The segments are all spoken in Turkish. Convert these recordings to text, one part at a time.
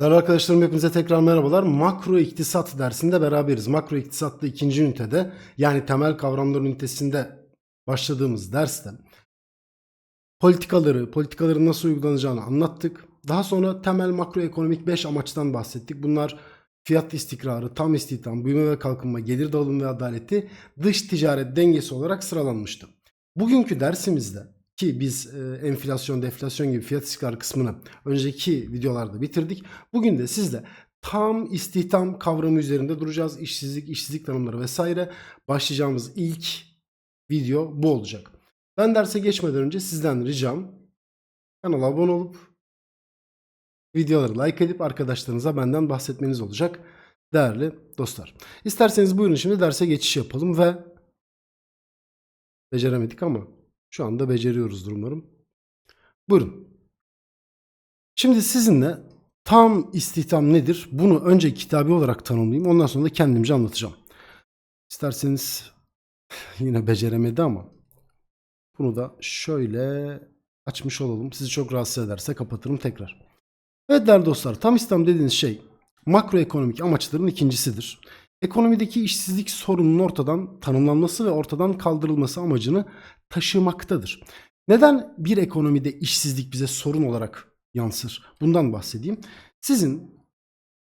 Değerli arkadaşlarım hepinize tekrar merhabalar. Makro iktisat dersinde beraberiz. Makro iktisatta ikinci ünitede yani temel kavramlar ünitesinde başladığımız derste politikaları, politikaların nasıl uygulanacağını anlattık. Daha sonra temel makroekonomik 5 amaçtan bahsettik. Bunlar fiyat istikrarı, tam istihdam, büyüme ve kalkınma, gelir dağılımı ve adaleti, dış ticaret dengesi olarak sıralanmıştı. Bugünkü dersimizde ki biz e, enflasyon, deflasyon gibi fiyat istikrarı kısmını önceki videolarda bitirdik. Bugün de sizle tam istihdam kavramı üzerinde duracağız. İşsizlik, işsizlik tanımları vesaire. Başlayacağımız ilk video bu olacak. Ben derse geçmeden önce sizden ricam kanala abone olup videoları like edip arkadaşlarınıza benden bahsetmeniz olacak. Değerli dostlar. İsterseniz buyurun şimdi derse geçiş yapalım ve beceremedik ama şu anda beceriyoruzdur umarım. Buyurun. Şimdi sizinle tam istihdam nedir? Bunu önce kitabi olarak tanımlayayım. Ondan sonra da kendimce anlatacağım. İsterseniz yine beceremedi ama bunu da şöyle açmış olalım. Sizi çok rahatsız ederse kapatırım tekrar. Evet değerli dostlar tam istihdam dediğiniz şey makroekonomik amaçların ikincisidir. Ekonomideki işsizlik sorununun ortadan tanımlanması ve ortadan kaldırılması amacını taşımaktadır. Neden bir ekonomide işsizlik bize sorun olarak yansır? Bundan bahsedeyim. Sizin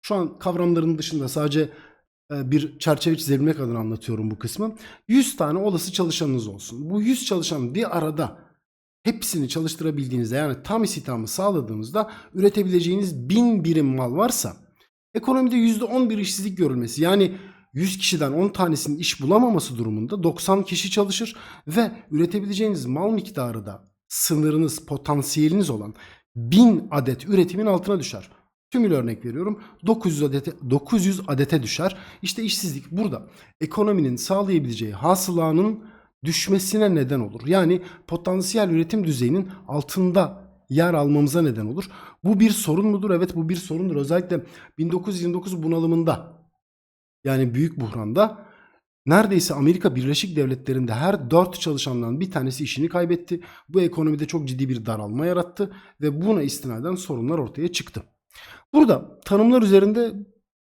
şu an kavramların dışında sadece e, bir çerçeve çizebilmek adına anlatıyorum bu kısmı. 100 tane olası çalışanınız olsun. Bu 100 çalışan bir arada hepsini çalıştırabildiğinizde yani tam istihdamı sağladığınızda üretebileceğiniz 1000 birim mal varsa ekonomide %11 işsizlik görülmesi yani 100 kişiden 10 tanesinin iş bulamaması durumunda 90 kişi çalışır ve üretebileceğiniz mal miktarı da sınırınız, potansiyeliniz olan 1000 adet üretimin altına düşer. Tümül örnek veriyorum 900 adete, 900 adete düşer. İşte işsizlik burada ekonominin sağlayabileceği hasılanın düşmesine neden olur. Yani potansiyel üretim düzeyinin altında yer almamıza neden olur. Bu bir sorun mudur? Evet bu bir sorundur. Özellikle 1929 bunalımında yani büyük buhranda neredeyse Amerika Birleşik Devletleri'nde her 4 çalışandan bir tanesi işini kaybetti. Bu ekonomide çok ciddi bir daralma yarattı ve buna istinaden sorunlar ortaya çıktı. Burada tanımlar üzerinde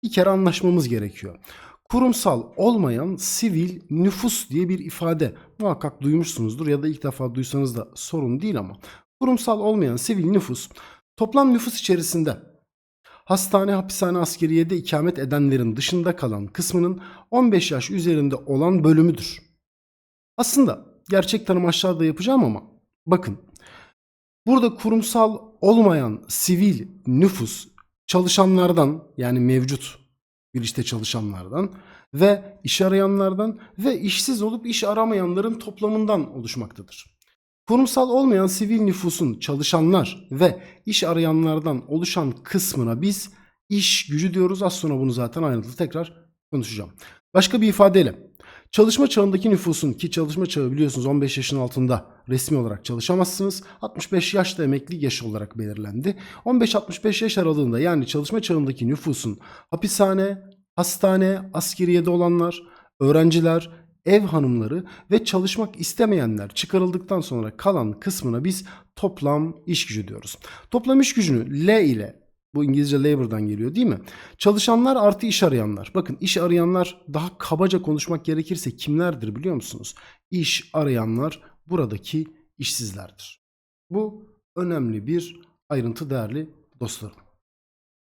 bir kere anlaşmamız gerekiyor. Kurumsal olmayan sivil nüfus diye bir ifade muhakkak duymuşsunuzdur ya da ilk defa duysanız da sorun değil ama kurumsal olmayan sivil nüfus toplam nüfus içerisinde hastane, hapishane, askeriyede ikamet edenlerin dışında kalan kısmının 15 yaş üzerinde olan bölümüdür. Aslında gerçek tanım aşağıda yapacağım ama bakın burada kurumsal olmayan sivil nüfus çalışanlardan yani mevcut bir işte çalışanlardan ve iş arayanlardan ve işsiz olup iş aramayanların toplamından oluşmaktadır. Kurumsal olmayan sivil nüfusun çalışanlar ve iş arayanlardan oluşan kısmına biz iş gücü diyoruz. Az sonra bunu zaten ayrıntılı tekrar konuşacağım. Başka bir ifadeyle çalışma çağındaki nüfusun ki çalışma çağı biliyorsunuz 15 yaşın altında resmi olarak çalışamazsınız. 65 yaş da emekli yaş olarak belirlendi. 15-65 yaş aralığında yani çalışma çağındaki nüfusun hapishane, hastane, askeriyede olanlar, öğrenciler, ev hanımları ve çalışmak istemeyenler çıkarıldıktan sonra kalan kısmına biz toplam iş gücü diyoruz. Toplam iş gücünü L ile bu İngilizce labor'dan geliyor değil mi? Çalışanlar artı iş arayanlar. Bakın iş arayanlar daha kabaca konuşmak gerekirse kimlerdir biliyor musunuz? İş arayanlar buradaki işsizlerdir. Bu önemli bir ayrıntı değerli dostlarım.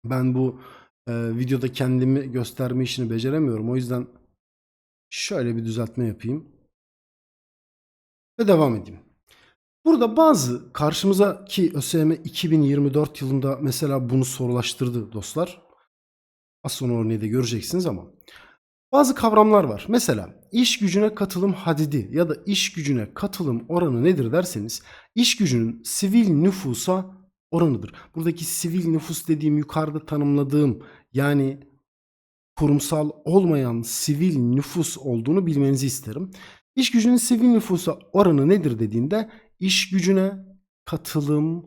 Ben bu e, videoda kendimi gösterme işini beceremiyorum. O yüzden şöyle bir düzeltme yapayım. Ve devam edeyim. Burada bazı karşımıza ki ÖSYM 2024 yılında mesela bunu sorulaştırdı dostlar. Az sonra örneği de göreceksiniz ama. Bazı kavramlar var. Mesela iş gücüne katılım hadidi ya da iş gücüne katılım oranı nedir derseniz iş gücünün sivil nüfusa oranıdır. Buradaki sivil nüfus dediğim yukarıda tanımladığım yani kurumsal olmayan sivil nüfus olduğunu bilmenizi isterim. İş gücünün sivil nüfusa oranı nedir dediğinde iş gücüne katılım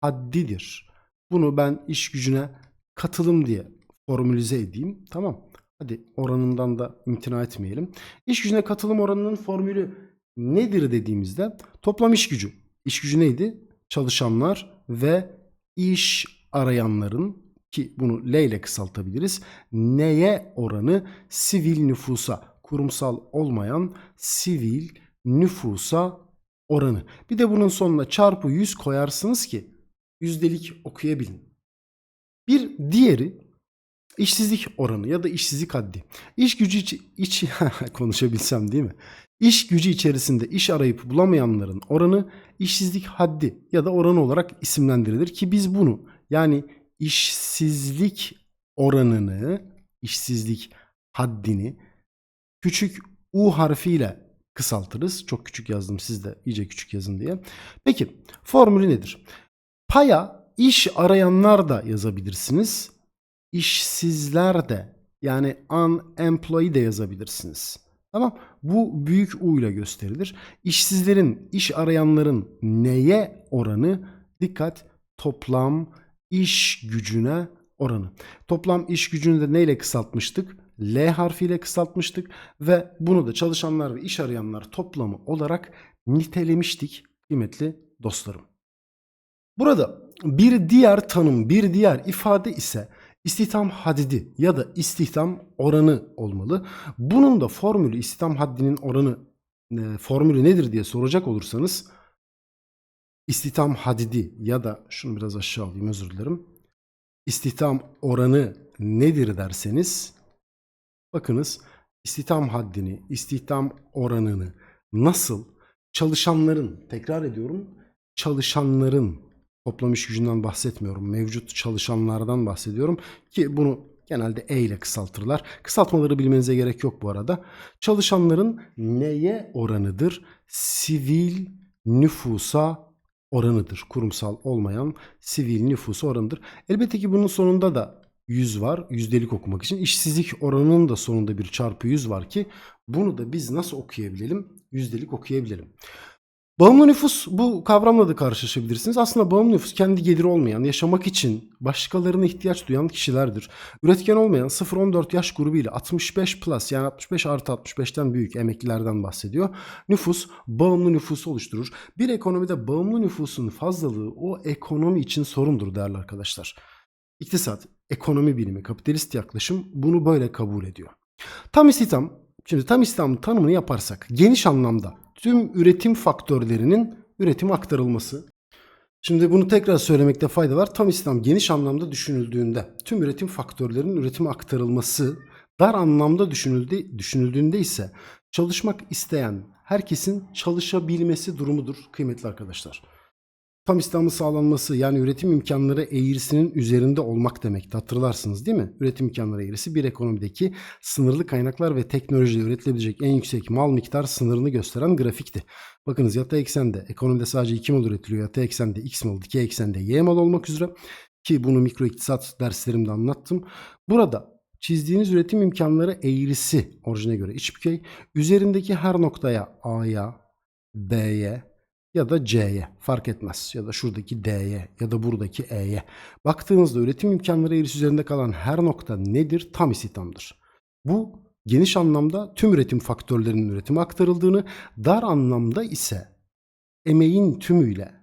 haddidir. Bunu ben iş gücüne katılım diye formülize edeyim. Tamam. Hadi oranından da imtina etmeyelim. İş gücüne katılım oranının formülü nedir dediğimizde toplam iş gücü. İş gücü neydi? Çalışanlar ve iş arayanların ki bunu L ile kısaltabiliriz. Neye oranı? Sivil nüfusa, kurumsal olmayan sivil nüfusa oranı. Bir de bunun sonuna çarpı 100 koyarsınız ki yüzdelik okuyabilin. Bir diğeri işsizlik oranı ya da işsizlik haddi. İş gücü içi, iç, konuşabilsem değil mi? İş gücü içerisinde iş arayıp bulamayanların oranı işsizlik haddi ya da oranı olarak isimlendirilir ki biz bunu yani işsizlik oranını, işsizlik haddini küçük U harfiyle kısaltırız. Çok küçük yazdım siz de iyice küçük yazın diye. Peki formülü nedir? Paya iş arayanlar da yazabilirsiniz. İşsizler de yani unemployed de yazabilirsiniz. Tamam. Bu büyük U ile gösterilir. İşsizlerin, iş arayanların neye oranı? Dikkat toplam iş gücüne oranı. Toplam iş gücünü de neyle kısaltmıştık? L harfiyle kısaltmıştık ve bunu da çalışanlar ve iş arayanlar toplamı olarak nitelemiştik kıymetli dostlarım. Burada bir diğer tanım, bir diğer ifade ise istihdam hadidi ya da istihdam oranı olmalı. Bunun da formülü istihdam haddinin oranı e, formülü nedir diye soracak olursanız istihdam hadidi ya da şunu biraz aşağı alayım özür dilerim. İstihdam oranı nedir derseniz bakınız istihdam haddini, istihdam oranını nasıl çalışanların tekrar ediyorum çalışanların toplam iş gücünden bahsetmiyorum. Mevcut çalışanlardan bahsediyorum ki bunu genelde E ile kısaltırlar. Kısaltmaları bilmenize gerek yok bu arada. Çalışanların neye oranıdır? Sivil nüfusa oranıdır. Kurumsal olmayan sivil nüfusa oranıdır. Elbette ki bunun sonunda da 100 var. Yüzdelik okumak için. İşsizlik oranının da sonunda bir çarpı 100 var ki bunu da biz nasıl okuyabilelim? Yüzdelik okuyabilelim. Bağımlı nüfus bu kavramla da karşılaşabilirsiniz. Aslında bağımlı nüfus kendi geliri olmayan, yaşamak için başkalarına ihtiyaç duyan kişilerdir. Üretken olmayan 0-14 yaş grubu ile 65 plus yani 65 artı 65'ten büyük emeklilerden bahsediyor. Nüfus bağımlı nüfusu oluşturur. Bir ekonomide bağımlı nüfusun fazlalığı o ekonomi için sorundur değerli arkadaşlar. İktisat, ekonomi bilimi, kapitalist yaklaşım bunu böyle kabul ediyor. Tam istihdam, şimdi tam istihdam tanımını yaparsak geniş anlamda tüm üretim faktörlerinin üretime aktarılması. Şimdi bunu tekrar söylemekte fayda var. Tam istihdam geniş anlamda düşünüldüğünde tüm üretim faktörlerinin üretime aktarılması dar anlamda düşünüldü, düşünüldüğünde ise çalışmak isteyen herkesin çalışabilmesi durumudur kıymetli arkadaşlar. Tam istihdamın sağlanması yani üretim imkanları eğrisinin üzerinde olmak demekti. Hatırlarsınız değil mi? Üretim imkanları eğrisi bir ekonomideki sınırlı kaynaklar ve teknolojide üretilebilecek en yüksek mal miktar sınırını gösteren grafikti. Bakınız yatay eksende ekonomide sadece iki mal üretiliyor. Yatay eksende x mal, dikey eksende y mal olmak üzere ki bunu mikro iktisat derslerimde anlattım. Burada çizdiğiniz üretim imkanları eğrisi orijine göre içbükey üzerindeki her noktaya A'ya, B'ye, ya da C'ye fark etmez ya da şuradaki D'ye ya da buradaki E'ye baktığınızda üretim imkanları eğrisi üzerinde kalan her nokta nedir? Tam istihdamdır. Bu geniş anlamda tüm üretim faktörlerinin üretime aktarıldığını, dar anlamda ise emeğin tümüyle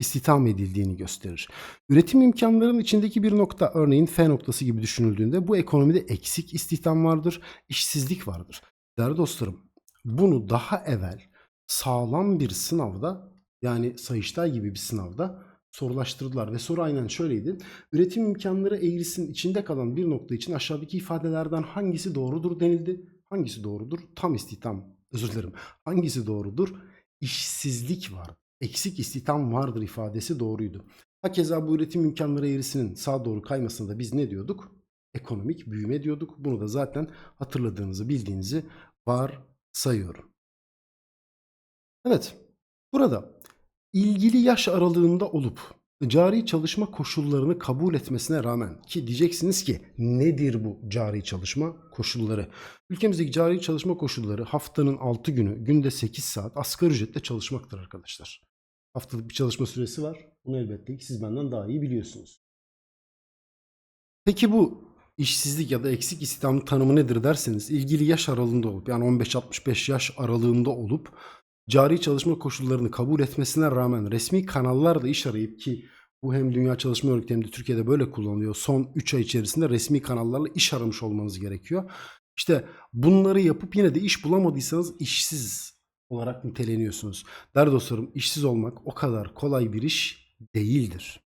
istihdam edildiğini gösterir. Üretim imkanlarının içindeki bir nokta örneğin F noktası gibi düşünüldüğünde bu ekonomide eksik istihdam vardır, işsizlik vardır. Değerli dostlarım bunu daha evvel sağlam bir sınavda yani Sayıştay gibi bir sınavda sorulaştırdılar ve soru aynen şöyleydi. Üretim imkanları eğrisinin içinde kalan bir nokta için aşağıdaki ifadelerden hangisi doğrudur denildi. Hangisi doğrudur? Tam istihdam. Özür dilerim. Hangisi doğrudur? İşsizlik var. Eksik istihdam vardır ifadesi doğruydu. Hakeza bu üretim imkanları eğrisinin sağa doğru kaymasında da biz ne diyorduk? Ekonomik büyüme diyorduk. Bunu da zaten hatırladığınızı bildiğinizi var sayıyorum. Evet. Burada ilgili yaş aralığında olup cari çalışma koşullarını kabul etmesine rağmen ki diyeceksiniz ki nedir bu cari çalışma koşulları? Ülkemizdeki cari çalışma koşulları haftanın 6 günü günde 8 saat asgari ücretle çalışmaktır arkadaşlar. Haftalık bir çalışma süresi var. Bunu elbette ki siz benden daha iyi biliyorsunuz. Peki bu işsizlik ya da eksik istihdam tanımı nedir derseniz ilgili yaş aralığında olup yani 15-65 yaş aralığında olup cari çalışma koşullarını kabul etmesine rağmen resmi kanallarla iş arayıp ki Bu hem Dünya Çalışma Örgütü hem de Türkiye'de böyle kullanılıyor. Son 3 ay içerisinde resmi kanallarla iş aramış olmanız gerekiyor. İşte bunları yapıp yine de iş bulamadıysanız işsiz olarak niteleniyorsunuz. Değerli dostlarım işsiz olmak o kadar kolay bir iş değildir.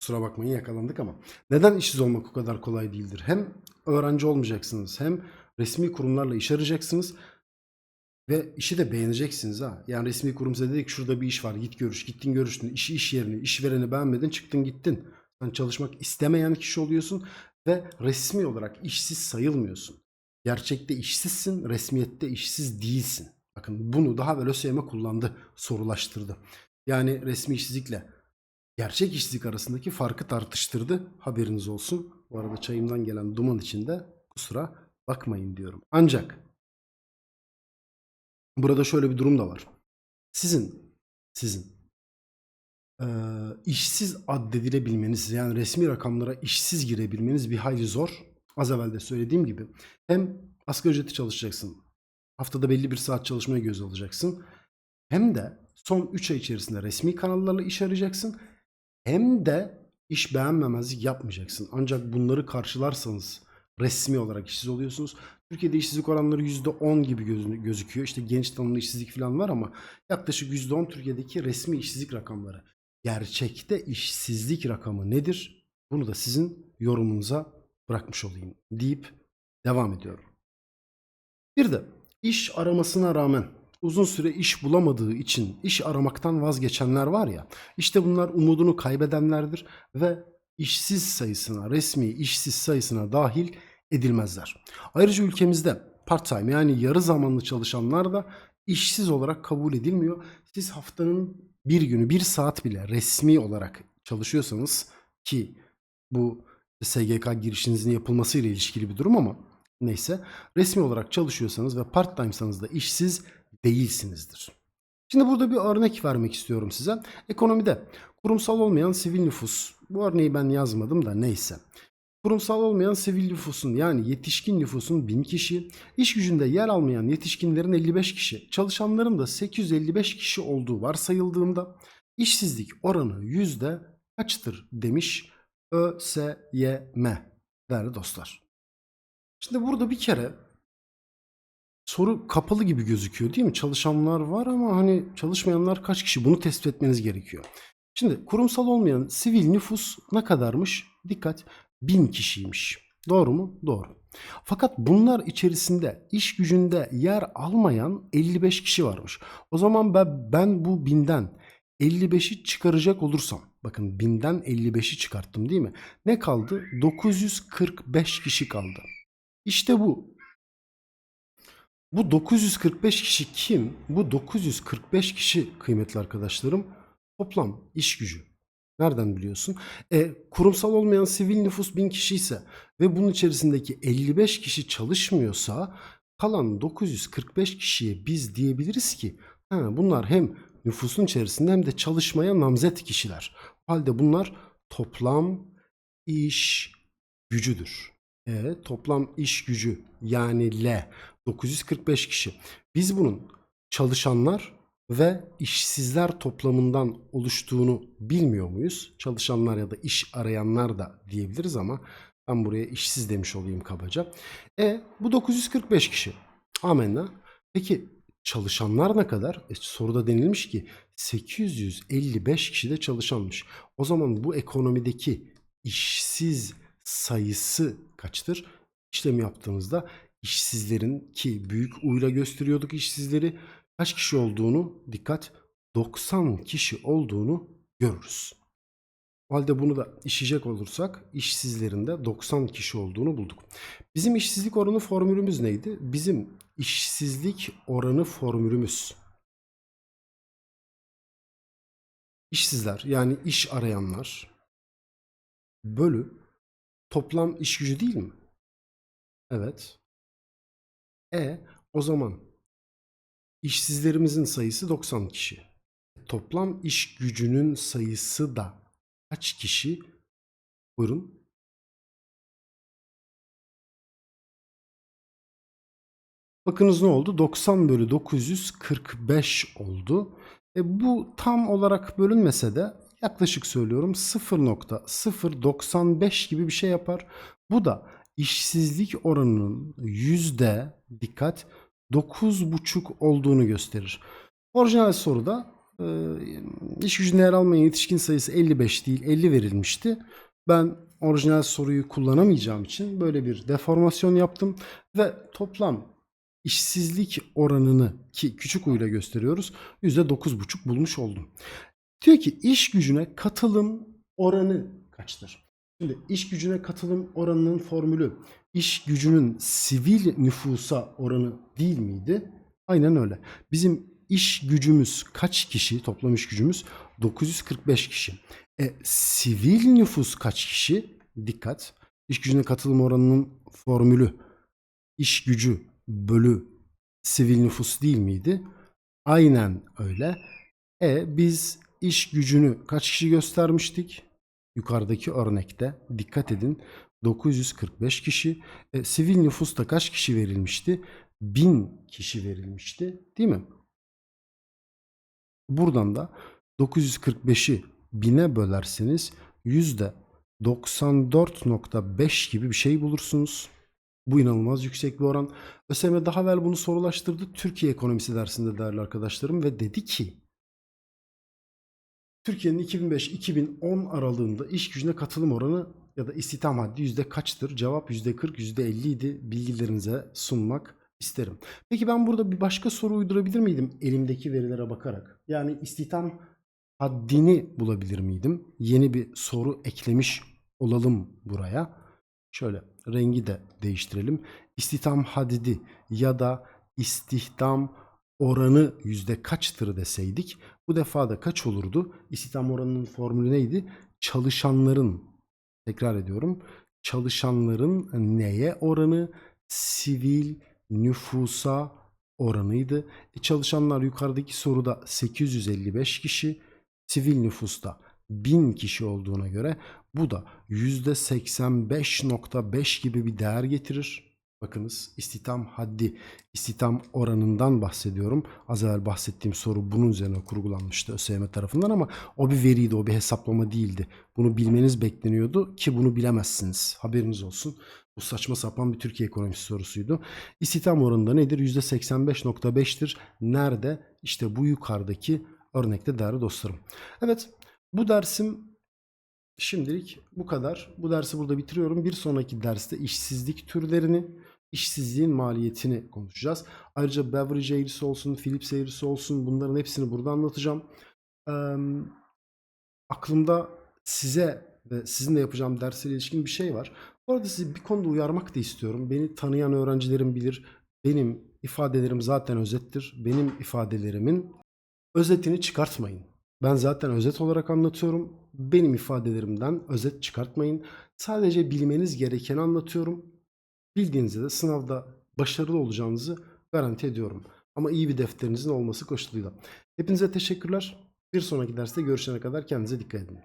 Kusura bakmayın yakalandık ama. Neden işsiz olmak o kadar kolay değildir? Hem öğrenci olmayacaksınız hem resmi kurumlarla iş arayacaksınız ve işi de beğeneceksiniz ha. Yani resmi kurum size dedi ki şurada bir iş var git görüş. Gittin görüştün işi iş yerini işvereni beğenmedin çıktın gittin. Sen çalışmak istemeyen kişi oluyorsun ve resmi olarak işsiz sayılmıyorsun. Gerçekte işsizsin, resmiyette işsiz değilsin. Bakın bunu daha ÖSYM kullandı, sorulaştırdı. Yani resmi işsizlikle gerçek işsizlik arasındaki farkı tartıştırdı. Haberiniz olsun. Bu arada çayımdan gelen duman içinde kusura bakmayın diyorum. Ancak burada şöyle bir durum da var. Sizin sizin eee, işsiz addedilebilmeniz yani resmi rakamlara işsiz girebilmeniz bir hayli zor. Az evvel de söylediğim gibi hem asgari ücreti çalışacaksın. Haftada belli bir saat çalışmaya göz alacaksın. Hem de son 3 ay içerisinde resmi kanallarla iş arayacaksın. Hem de iş beğenmemezlik yapmayacaksın. Ancak bunları karşılarsanız resmi olarak işsiz oluyorsunuz. Türkiye'de işsizlik oranları %10 gibi göz- gözüküyor. İşte genç tanımlı işsizlik falan var ama yaklaşık %10 Türkiye'deki resmi işsizlik rakamları. Gerçekte işsizlik rakamı nedir? Bunu da sizin yorumunuza bırakmış olayım deyip devam ediyorum. Bir de iş aramasına rağmen uzun süre iş bulamadığı için iş aramaktan vazgeçenler var ya. İşte bunlar umudunu kaybedenlerdir ve işsiz sayısına, resmi işsiz sayısına dahil edilmezler. Ayrıca ülkemizde part-time yani yarı zamanlı çalışanlar da işsiz olarak kabul edilmiyor. Siz haftanın bir günü, bir saat bile resmi olarak çalışıyorsanız ki bu SGK girişinizin yapılmasıyla ilişkili bir durum ama neyse resmi olarak çalışıyorsanız ve part time'sanız da işsiz değilsinizdir. Şimdi burada bir örnek vermek istiyorum size. Ekonomide kurumsal olmayan sivil nüfus. Bu örneği ben yazmadım da neyse. Kurumsal olmayan sivil nüfusun yani yetişkin nüfusun 1000 kişi, iş gücünde yer almayan yetişkinlerin 55 kişi, çalışanların da 855 kişi olduğu varsayıldığında işsizlik oranı yüzde kaçtır demiş ÖSYM değerli dostlar. Şimdi burada bir kere soru kapalı gibi gözüküyor değil mi? Çalışanlar var ama hani çalışmayanlar kaç kişi? Bunu tespit etmeniz gerekiyor. Şimdi kurumsal olmayan sivil nüfus ne kadarmış? Dikkat 1000 kişiymiş. Doğru mu? Doğru. Fakat bunlar içerisinde iş gücünde yer almayan 55 kişi varmış. O zaman ben, ben bu binden 55'i çıkaracak olursam bakın binden 55'i çıkarttım değil mi? Ne kaldı? 945 kişi kaldı. İşte bu. Bu 945 kişi kim? Bu 945 kişi kıymetli arkadaşlarım toplam iş gücü. Nereden biliyorsun? E, kurumsal olmayan sivil nüfus 1000 kişi ise ve bunun içerisindeki 55 kişi çalışmıyorsa kalan 945 kişiye biz diyebiliriz ki ha, bunlar hem nüfusun içerisinde hem de çalışmaya namzet kişiler. O halde bunlar toplam iş gücüdür. E, toplam iş gücü yani L 945 kişi. Biz bunun çalışanlar ve işsizler toplamından oluştuğunu bilmiyor muyuz? Çalışanlar ya da iş arayanlar da diyebiliriz ama ben buraya işsiz demiş olayım kabaca. E bu 945 kişi. Amenna. Peki çalışanlar ne kadar? E, soruda denilmiş ki 855 kişi de çalışanmış. O zaman bu ekonomideki işsiz sayısı kaçtır? İşlemi yaptığımızda işsizlerin ki büyük uyla gösteriyorduk işsizleri kaç kişi olduğunu dikkat 90 kişi olduğunu görürüz. O halde bunu da işleyecek olursak işsizlerin de 90 kişi olduğunu bulduk. Bizim işsizlik oranı formülümüz neydi? Bizim işsizlik oranı formülümüz işsizler yani iş arayanlar bölü toplam iş gücü değil mi? Evet. E o zaman işsizlerimizin sayısı 90 kişi. Toplam iş gücünün sayısı da kaç kişi? Buyurun. Bakınız ne oldu? 90 bölü 945 oldu. E bu tam olarak bölünmese de yaklaşık söylüyorum 0.095 gibi bir şey yapar. Bu da işsizlik oranının yüzde dikkat 9,5 olduğunu gösterir. Orijinal soruda e, iş gücünde yer almayan yetişkin sayısı 55 değil 50 verilmişti. Ben orijinal soruyu kullanamayacağım için böyle bir deformasyon yaptım ve toplam işsizlik oranını ki küçük u ile gösteriyoruz %9,5 bulmuş oldum. Diyor ki iş gücüne katılım oranı kaçtır? Şimdi iş gücüne katılım oranının formülü iş gücünün sivil nüfusa oranı değil miydi? Aynen öyle. Bizim iş gücümüz kaç kişi? Toplam iş gücümüz 945 kişi. E, sivil nüfus kaç kişi? Dikkat. İş gücüne katılım oranının formülü iş gücü bölü sivil nüfus değil miydi? Aynen öyle. E biz iş gücünü kaç kişi göstermiştik? Yukarıdaki örnekte dikkat edin 945 kişi. E, sivil nüfusta kaç kişi verilmişti? 1000 kişi verilmişti değil mi? Buradan da 945'i 1000'e bölerseniz %94.5 gibi bir şey bulursunuz. Bu inanılmaz yüksek bir oran. ÖSYM daha evvel bunu sorulaştırdı Türkiye ekonomisi dersinde değerli arkadaşlarım ve dedi ki Türkiye'nin 2005-2010 aralığında iş gücüne katılım oranı ya da istihdam haddi yüzde kaçtır? Cevap yüzde 40, yüzde 50 idi. Bilgilerinize sunmak isterim. Peki ben burada bir başka soru uydurabilir miydim elimdeki verilere bakarak? Yani istihdam haddini bulabilir miydim? Yeni bir soru eklemiş olalım buraya. Şöyle rengi de değiştirelim. İstihdam haddi ya da istihdam oranı yüzde kaçtır deseydik bu defa da kaç olurdu? İstihdam oranının formülü neydi? Çalışanların tekrar ediyorum çalışanların neye oranı? Sivil nüfusa oranıydı. E çalışanlar yukarıdaki soruda 855 kişi, sivil nüfusta 1000 kişi olduğuna göre bu da %85.5 gibi bir değer getirir. Bakınız istihdam haddi, istihdam oranından bahsediyorum. Az evvel bahsettiğim soru bunun üzerine kurgulanmıştı ÖSYM tarafından ama o bir veriydi, o bir hesaplama değildi. Bunu bilmeniz bekleniyordu ki bunu bilemezsiniz. Haberiniz olsun. Bu saçma sapan bir Türkiye ekonomisi sorusuydu. İstihdam oranında nedir? %85.5'tir. Nerede? İşte bu yukarıdaki örnekte değerli dostlarım. Evet bu dersim şimdilik bu kadar. Bu dersi burada bitiriyorum. Bir sonraki derste işsizlik türlerini, işsizliğin maliyetini konuşacağız. Ayrıca Beverage eğrisi olsun, Philips eğrisi olsun bunların hepsini burada anlatacağım. Ee, aklımda size ve sizinle yapacağım dersle ilişkin bir şey var. Bu arada sizi bir konuda uyarmak da istiyorum. Beni tanıyan öğrencilerim bilir. Benim ifadelerim zaten özettir. Benim ifadelerimin özetini çıkartmayın. Ben zaten özet olarak anlatıyorum. Benim ifadelerimden özet çıkartmayın. Sadece bilmeniz gerekeni anlatıyorum. Bildiğinizde de sınavda başarılı olacağınızı garanti ediyorum. Ama iyi bir defterinizin olması koşuluyla. Hepinize teşekkürler. Bir sonraki derste görüşene kadar kendinize dikkat edin.